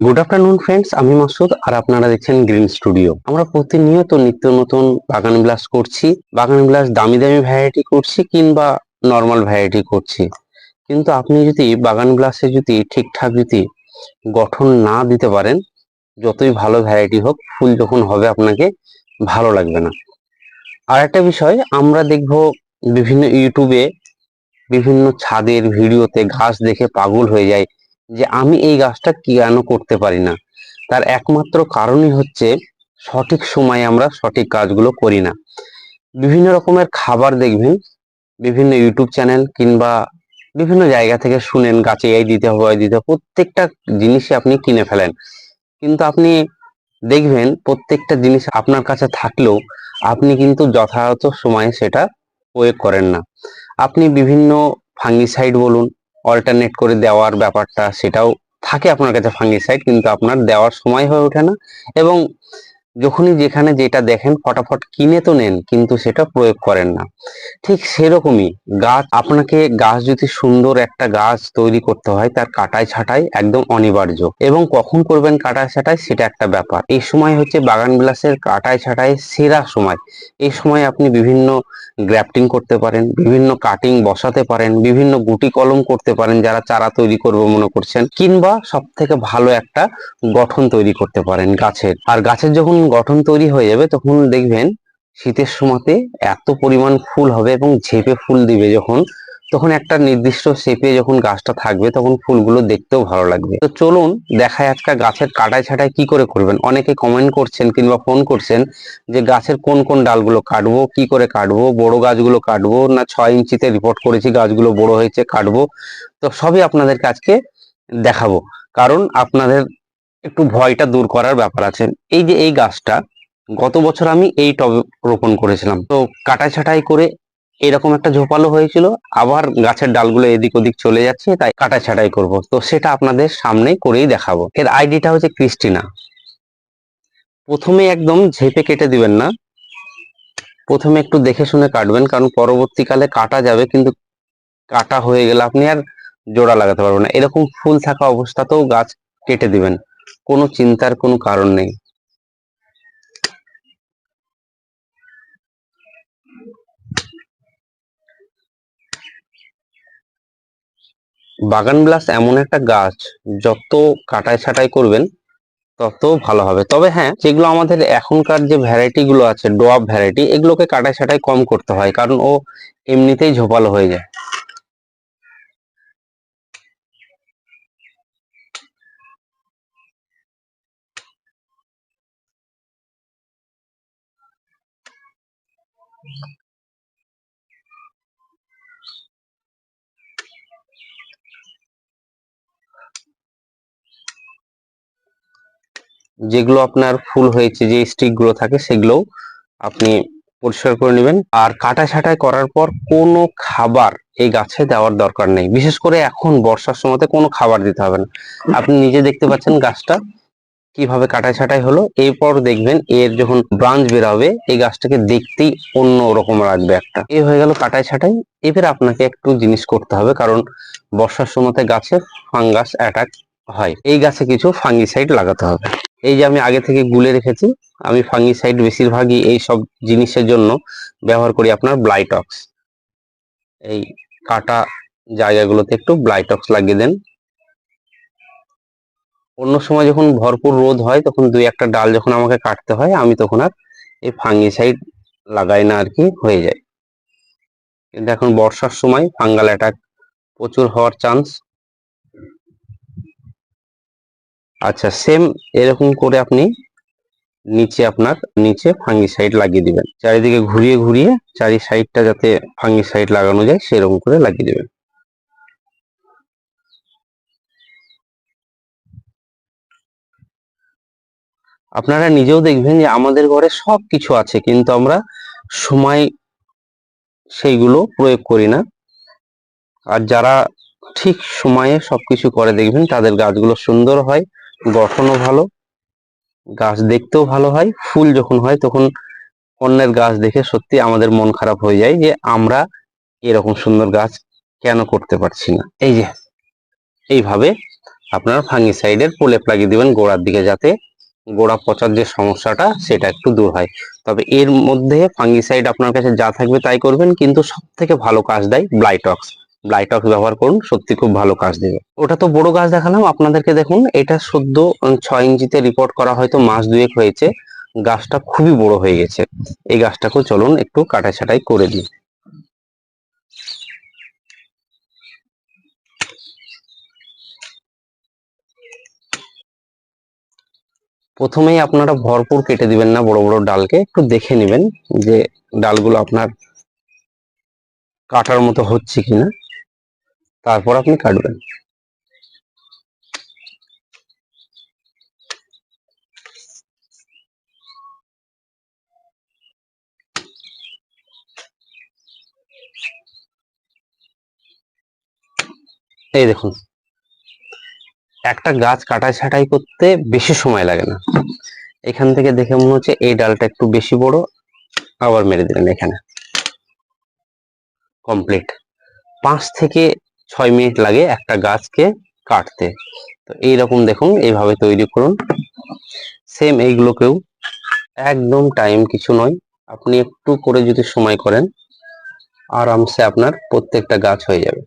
Good afternoon friends আমি মাসুদ আর আপনারা দেখছেন গ্রিন স্টুডিও আমরা প্রতিনিয়ত নিত্য নতুন বাগান বিলাস করছি। বাগান বিলাস দামি দামি ভ্যারাইটি করছি কিংবা নর্মাল ভ্যারাইটি করছি। কিন্তু আপনি যদি বাগান বিলাসে যদি ঠিকঠাক যদি গঠন না দিতে পারেন, যতই ভালো ভ্যারাইটি হোক, ফুল যখন হবে, আপনাকে ভালো লাগবে না। আর একটা বিষয়, আমরা দেখব বিভিন্ন ইউটিউবে বিভিন্ন ছাদের ভিডিওতে ঘাস দেখে পাগল হয়ে যায়। যে আমি এই গাছটা কেন করতে পারি না? তার একমাত্র কারণই হচ্ছে সঠিক সময়ে আমরা সঠিক কাজগুলো করি না। বিভিন্ন রকমের খাবার দেখবেন, বিভিন্ন ইউটিউব চ্যানেল কিংবা বিভিন্ন জায়গা থেকে শুনেন, গাছে এই দিতে হবে দিতে হবে, প্রত্যেকটা জিনিসই আপনি কিনে ফেলেন। কিন্তু আপনি দেখবেন প্রত্যেকটা জিনিস আপনার কাছে থাকলেও আপনি কিন্তু যথাযথ সময়ে সেটা প্রয়োগ করেন না। আপনি বিভিন্ন ফাঙ্গিসাইড বলুন অল্টারনেট করে দেওয়ার ব্যাপারটা সেটাও থাকে আপনার কাছে ফাঙ্গিসাইড কিন্তু আপনার দেওয়ার সময় হয়ে ওঠে না। এবং যখনই যেখানে যেটা দেখেন, ফটাফট কিনে তো নেন, কিন্তু সেটা প্রয়োগ করেন না। ঠিক সেরকমই গাছ, আপনাকে গাছ যদি সুন্দর একটা গাছ তৈরি করতে হয়, তার কাটাই ছাটাই একদম অনিবার্য। এবং কখন করবেন কাটাই ছাটাই সেটা একটা ব্যাপার। এই সময় হচ্ছে বাগান বিলাসের কাটাই ছাটাই সেরা সময়। এই সময় আপনি বিভিন্ন গ্রাফটিং করতে পারেন, বিভিন্ন কাটিং বসাতে পারেন, বিভিন্ন গুটি কলম করতে পারেন যারা চারা তৈরি করবে মনে করছেন, কিংবা সব থেকে ভালো একটা গঠন তৈরি করতে পারেন গাছের। আর গাছের যখন গঠন তৈরি হয়ে যাবে, তখন দেখবেন শীতের সময়তে এত পরিমাণ ফুল হবে এবং ঝেপে ফুল দিবে যখন তখন একটা নির্দিষ্ট শেপে যখন গাছটা থাকবে, তখন ফুলগুলো দেখতেও ভালো লাগবে। তো চলুন দেখায় আজকে গাছের কাটাই ছাটাই কি করে করবেন। অনেকে কমেন্ট করছেন কিংবা ফোন করছেন যে গাছের কোন কোন ডালগুলো কাটবো, কি করে কাটবো, বড় গাছগুলো কাটবো না ছয় ইঞ্চিতে রিপোর্ট করেছি গাছগুলো বড় হয়েছে, কাটবো? তো সবই আপনাদেরকে আজকে দেখাবো। কারণ আপনাদের একটু ভয়টা দূর করার ব্যাপার আছে। এই যে এই গাছটা, গত বছর আমি এই টবে রোপণ করেছিলাম। তো কাটাই ছাটাই করে এরকম একটা ঝোপালো হয়েছিল। আবার গাছের ডালগুলো এদিক ওদিক চলে যাচ্ছে, তাই কাটাই ছাটাই করব। তো সেটা আপনাদের সামনে করেই দেখাবো। এর আইডিটা হচ্ছে ক্রিস্টিনা। প্রথমে একদম ঝেপে কেটে দিবেন না। প্রথমে একটু দেখে শুনে কাটবেন, কারণ পরবর্তীকালে কাটা যাবে, কিন্তু কাটা হয়ে গেলে আপনি আর জোড়া লাগাতে পারবেন না। এরকম ফুল থাকা অবস্থাতেও গাছ কেটে দিবেন। কোনো চিন্তার কোনো কারণ নেই। বাগান বিলাস এমন একটা গাছ, যত কাটাই ছাটাই করবেন, তত ভালো হবে। তবে হ্যাঁ যেগুলো আমাদের এখনকার যে ভ্যারাইটি গুলো আছে ডোয়াব ভ্যারাইটি এগুলোকে কাটাই ছাটাই কম করতে হয়, কারণ ও এমনিতেই ঝোপালো হয়ে যায়। যেগুলো আপনার ফুল হয়েছে, যে স্টিকগুলো থাকে সেগুলোও আপনি পরিষ্কার করে নেবেন। আর কাটা ছাটাই করার পর কোনো খাবার এই গাছে দেওয়ার দরকার নেই। বিশেষ করে এখন বর্ষার সময়তে কোনো খাবার দিতে হবে না। আপনি নিজে দেখতে পাচ্ছেন গাছটা কীভাবে কাটাই ছাটাই হলো। এরপর দেখবেন এর যখন ব্রাঞ্চ বের হবে এই গাছটাকে দেখতেই অন্য রকম লাগবে একটা। এ হয়ে গেল কাটাই ছাটাই। এবার আপনাকে একটু জিনিস করতে হবে, কারণ বর্ষার সময়তে গাছে ফাঙ্গাস অ্যাটাক হয়। এই গাছে কিছু ফাঙ্গিসাইড লাগাতে হবে। এই যে আমি আগে থেকে গুলে রেখেছি, আমি ফাঙ্গিসাইড বেশিরভাগই এই সব জিনিসের জন্য ব্যবহার করি আপনার ব্লাইটক্স এই কাটা জায়গাগুলোতে একটু ব্লাইটক্স লাগিয়ে দেন। অন্য সময় যখন ভরপুর রোদ হয়, তখন দুই একটা ডাল যখন আমাকে কাটতে হয়, আমি তখন আর এই ফাঙ্গিসাইড লাগাই না আর কি হয়ে যায়। কিন্তু এখন বর্ষার সময় ফাঙ্গাল অ্যাটাক প্রচুর হওয়ার চান্স আচ্ছা সেম এরকম করে আপনি নিচে আপনার নিচে ফাঙ্গি সাইড লাগিয়ে দিবেন। চারিদিকে ঘুরিয়ে ঘুরিয়ে চারি সাইডটা যাতে ফাঙ্গি সাইড লাগানো যায়, সেরকম করে লাগিয়ে দিবেন। আপনারা নিজেও দেখবেন যে আমাদের ঘরে সব কিছু আছে, কিন্তু আমরা সময় সেইগুলো প্রয়োগ করি না। আর যারা ঠিক সময়ে সবকিছু করে দেখবেন, তাদের গাছগুলো সুন্দর হয়। গঠনও ভালো, গাছ দেখতেও ভালো হয়, ফুল যখন হয় তখন অন্যের গাছ দেখে সত্যি আমাদের মন খারাপ হয়ে যায় যে আমরা এরকম সুন্দর গাছ কেন করতে পারছি না। এই যে, এইভাবে আপনারা ফাঙ্গিসাইডের প্রলেপ লাগিয়ে দেবেন গোড়ার দিকে যাতে গোড়া পচার যে সমস্যাটা সেটা একটু দূর হয়। তবে এর মধ্যে ফাঙ্গিসাইড আপনার কাছে যা থাকবে তাই করবেন, কিন্তু সব থেকে ভালো কাজ দেয় ব্লাইটক্স ব্লাইটক্স ব্যবহার করুন, সত্যি খুব ভালো কাজ দেবে। ওটা তো বড় গাছ দেখালাম, আপনাদেরকে দেখুন, এটা সদ্য ছয় ইঞ্চিতে রিপোর্ট করা হয়তো মাস দুয়েক হয়েছে। গাছটা খুবই বড় হয়ে গেছে। এই গাছটাকেও চলুন একটু কাটা ছাটাই করে দিই। প্রথমেই আপনারা ভরপুর কেটে দিবেন না বড় বড় ডালকে, একটু দেখে নেবেন যে ডালগুলো আপনার কাটার মতো হচ্ছে কিনা। তারপর আপনি কাটবেন। এই দেখুন। একটা গাছ কাটা ছাঁটাই করতে বেশি সময় লাগে না। এখান থেকে দেখে মনে হচ্ছে এই ডালটা একটু বেশি বড়, আবার মেরে দিলেন এখানে। কমপ্লিট। পাঁচ থেকে ছয় মিনিট লাগে একটা গাছকে কাটতে। তো এইরকম দেখুন, এইভাবে তৈরি করুন। সেম এইগুলোকেও। একদম টাইম কিছু নয়। আপনি একটু করে যদি সময় করেন, আরামসে আপনার প্রত্যেকটা গাছ হয়ে যাবে।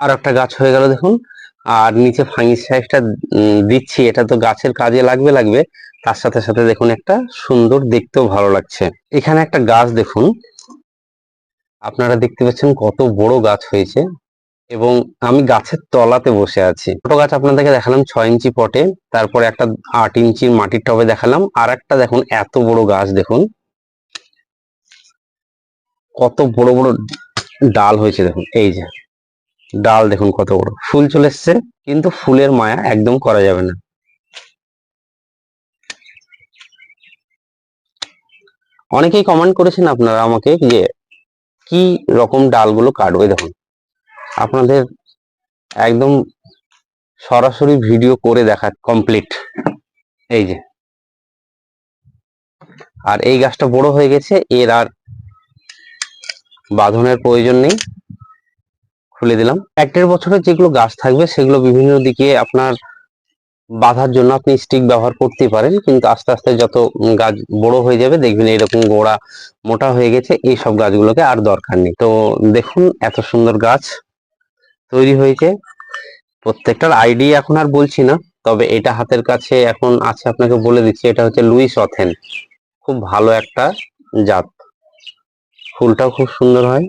আর একটা গাছ হয়ে গেল দেখুন। আর নিচে ফাঙ্গিসাইডটা দিচ্ছি। এটা তো গাছের কাজে লাগবে লাগবে। তার সাথে সাথে দেখুন একটা সুন্দর, দেখতেও ভালো লাগছে। এখানে একটা গাছ দেখুন। আপনারা দেখতে পাচ্ছেন কত বড় গাছ হয়েছে। এবং আমি গাছের তলাতে বসে আছি। ছোট গাছ আপনাদেরকে দেখালাম ছয় ইঞ্চি পটে। তারপরে একটা আট ইঞ্চির মাটির টবে দেখালাম। আর একটা দেখুন, এত বড় গাছ দেখুন। কত বড় বড় ডাল হয়েছে দেখুন। এই যে। ডাল দেখুন কত বড়। ফুল চলে এসছে, কিন্তু ফুলের মায়া একদম করা যাবে না। অনেকেই কমেন্ট করেছেন আপনারা আমাকে যে কি রকম ডালগুলো কাটবে দেখুন। আপনাদের একদম সরাসরি ভিডিও করে দেখা কমপ্লিট এই যে। আর এই গাছটা বড় হয়ে গেছে, এর আর বাঁধনের প্রয়োজন নেই। খুলে দিলাম। এক দেড় বছরের যেগুলো গাছ থাকবে, সেগুলো বিভিন্ন দিকে আপনার বাঁধার জন্য আপনি স্টিক ব্যবহার করতে পারেন। কিন্তু আস্তে আস্তে যত গাছ বড় হয়ে যাবে, দেখবেন এরকম গোড়া মোটা হয়ে গেছে এই সব গাছগুলোকে আর দরকার নেই। তো দেখুন, এত সুন্দর গাছ তৈরি হয়েছে। প্রত্যেকটার আইডি এখন আর বলছি না, তবে এটা হাতের কাছে এখন আছে, আপনাকে বলে দিচ্ছি, এটা হচ্ছে লুইস অথেন। খুব ভালো একটা জাত। ফুলটাও খুব সুন্দর হয়।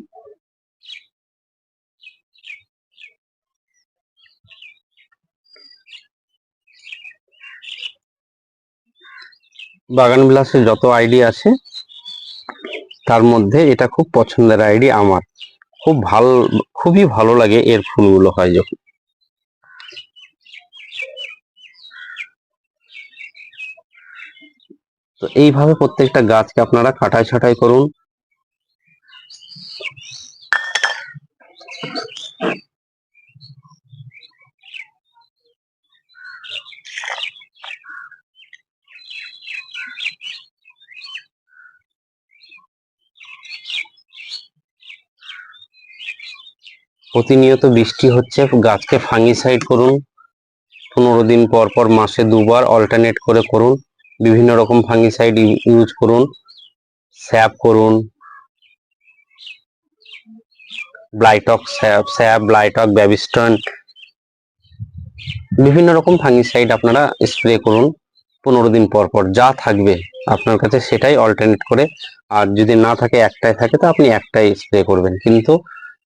বাগান বিলাসের যত আইডি আছে, তার মধ্যে এটা খুব পছন্দের আইডি আমার। খুব ভালো, খুবই ভালো লাগে এর ফুলগুলো হয় যখন। তো এইভাবে প্রত্যেকটা গাছকে আপনারা কাটাই ছাটাই করুন। প্রতিনিয়ত বৃষ্টি হচ্ছে, গাছকে ফাঙ্গিসাইড করুন। পনেরো দিন পর পর মাসে দুবার অল্টারনেট করে করুন। বিভিন্ন রকম ফাঙ্গিসাইড ইউজ করুন। স্যাপ করুন। ব্লাইটক স্যাপ স্যাপ ব্লাইটক ব্যাবিস্টন বিভিন্ন রকম ফাঙ্গিসাইড আপনারা স্প্রে করুন পনেরো দিন পর পর। যা থাকবে আপনার কাছে সেটাই অল্টারনেট করে। আর যদি না থাকে একটাই থাকে, তো আপনি একটাই স্প্রে করবেন। কিন্তু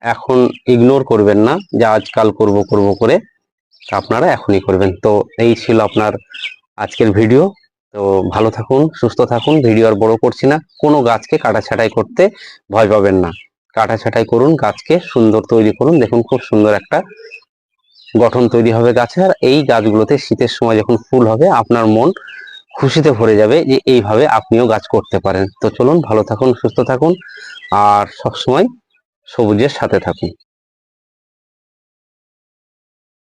এখন ইগনোর করবেন না, যে আজকাল করব করব করে আপনারা এখনই করবেন। তো এই ছিল আপনার আজকের ভিডিও তো ভালো থাকুন, সুস্থ থাকুন ভিডিও আর বড় করছি না। কোনো গাছকে কাটা ছাঁটাই করতে ভয় পাবেন না। কাটা ছাঁটাই করুন, গাছকে সুন্দর তৈরি করুন। দেখুন খুব সুন্দর একটা গঠন তৈরি হবে গাছে। আর এই গাছগুলোতে শীতের সময় যখন ফুল হবে, আপনার মন খুশিতে ভরে যাবে যে এইভাবে আপনিও গাছ করতে পারেন। তো চলুন, ভালো থাকুন, সুস্থ থাকুন। আর সবসময় সবুজের সাথে থাকুন।